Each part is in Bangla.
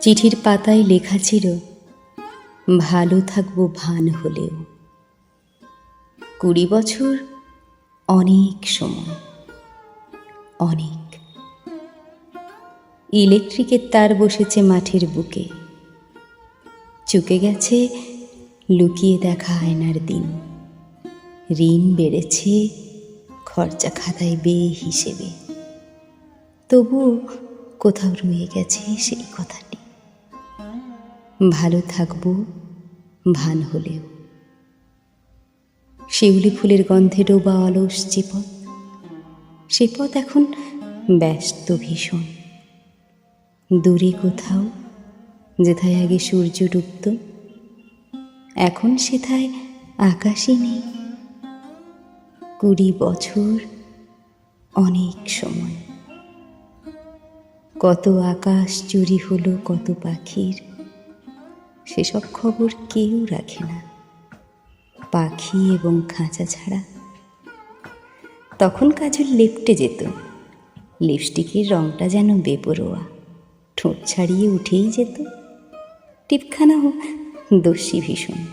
চিঠির পাতায় লেখা ছিল, ভালো থাকব ভান হলেও। কুড়ি বছর অনেক সময়, অনেক। ইলেকট্রিকের তার বসেছে মাঠের বুকে। চুকে গেছে লুকিয়ে দেখা আয়নার দিন। ঋণ বেড়েছে খরচা খাতায় বেয়ে হিসেবে তবু কোথাও রয়ে গেছে সেই কথাটি। ভালো থাকব, ভান হলেও। শিউলি ফুলের গন্ধে ডোবা অলস যে পথ, সে পথ এখন ব্যস্ত ভীষণ। দূরে কোথাও যেথায় আগে সূর্য ডুবত, এখন সেথায় আকাশই নেই। কুড়ি বছর অনেক সময়। কত আকাশ চুরি হলো, কত পাখির সেসব খবর কেউ রাখে না। পাখি এবং খাঁচা ছাড়া। তখন কাজল লেপটে যেত। লিপস্টিকের রংটা যেন বেপরোয়া। ঠোঁট ছাড়িয়ে উঠেই যেত। টিপখানা হোক, দস্যি ভীষণ।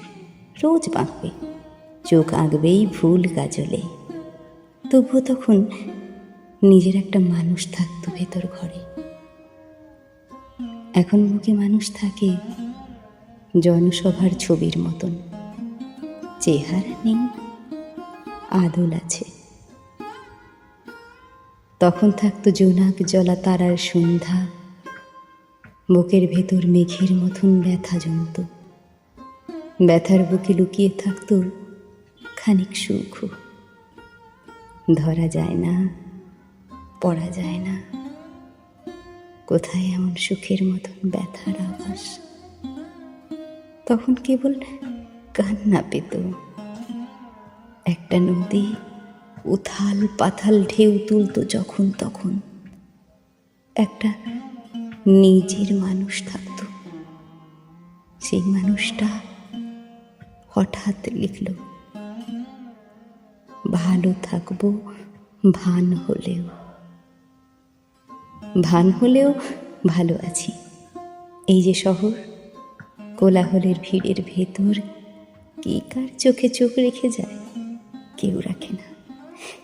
রোজ বাঁকবে। চোখ আঁকবেই ভুল কাজলে। তবুও তখন নিজের একটা মানুষ থাকতো ভেতর ঘরে। এখন বুকে মানুষ থাকে জনসভার ছবির মতন। চেহারা নেই, আদল আছে। তখন থাকতো জোনাক জলা তারার সন্ধ্যা। বুকের ভেতর মেঘের মতন ব্যথা জমত। ব্যথার বুকে লুকিয়ে থাকতো খানিক সুখ। ধরা যায় না, পড়া যায় না। কোথায় এমন সুখের মতন ব্যথার আভাস? তখন কেবল কান্না পেত। একটা নদী উথাল পাথাল ঢেউ তুলতো যখন তখন। একটা নিজের মানুষ থাকতো। সেই মানুষটা হঠাৎ লিখল, ভালো থাকব, ভান হলেও। ভান হলেও ভালো আছি। এই যে শহর কোলাহলের ভিড়ের ভেতর কে কার চোখে চোখ রেখে যায়, কেউ রাখে না।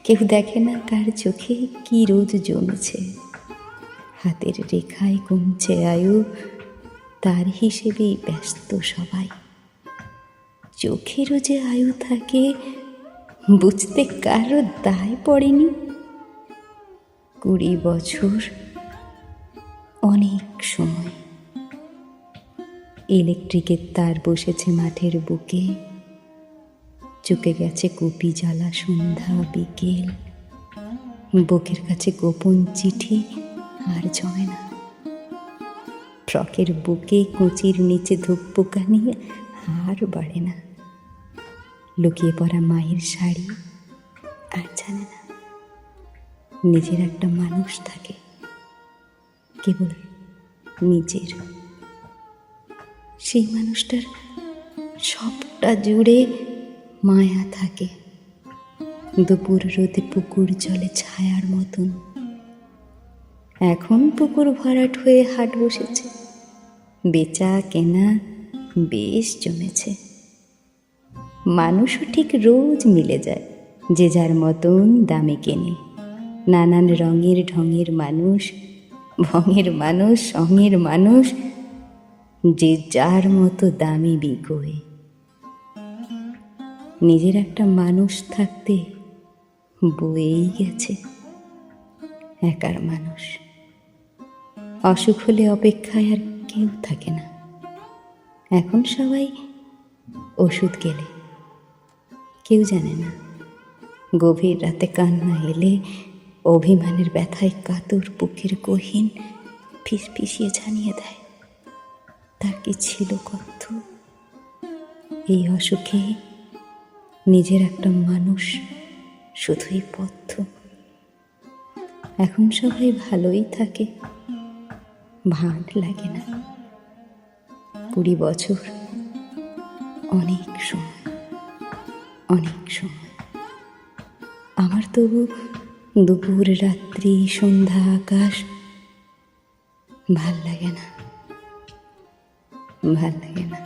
কেউ দেখে না কার চোখে কি রোদ জমেছে। হাতের রেখায় কমছে আয়ু, তার হিসেবেই ব্যস্ত সবাই। চোখেরও যে আয়ু থাকে, বুঝতে কারও দায় পড়েনি। কুড়ি বছর অনেক সময়। ইলেকট্রিকের তার বসেছে মাঠের বুকে। চুকে গেছে কপি জ্বালা সন্ধ্যা বিকেল। বুকের কাছে গোপন চিঠি আর জমে না। ফ্রকের বুকে কুচির নিচে ধূপ পোকানি আর বাড়ে না। লুকিয়ে পড়া মায়ের শাড়ি আর জানে না। নিজের একটা মানুষ থাকে। কেবল নিজের। সেই মানুষটার সবটা জুড়ে মায়া থাকে। দুপুর রোদে পুকুর জলে ছায়ার মতন। এখন পুকুর ভরাট হয়ে হাট বসেছে। বেচা কেনা বেশ জমেছে। মানুষও ঠিক রোজ মিলে যায়, যে যার মতন দামে কেনে। নানান রঙের ঢঙের মানুষ, ভঙের মানুষ, সঙের মানুষ যে যার মতো দামি বিকোয় নিজের একটা মানুষ থাকতে বয়েই গেছে একার মানুষ। অসুখ হলে অপেক্ষায় আর কেউ থাকে না। এখন সবাই ওষুধ গেলে। কেউ জানে না। গভীর রাতে কান্না এলে অভিমানের ব্যথায় কাতর বুকের গহীন ফিস ফিসিয়ে জানিয়ে দেয়। তার কি ছিল কত? এই অসুখে নিজের একটা মানুষ শুধুই পথ্য এখন সবাই ভালোই থাকে ভান লাগে না। কুড়ি বছর অনেক সময় অনেক সময়। আমার তবু দুপুর, রাত্রি, সন্ধ্যা, আকাশ, ভালো লাগে না। ভালো লাগে না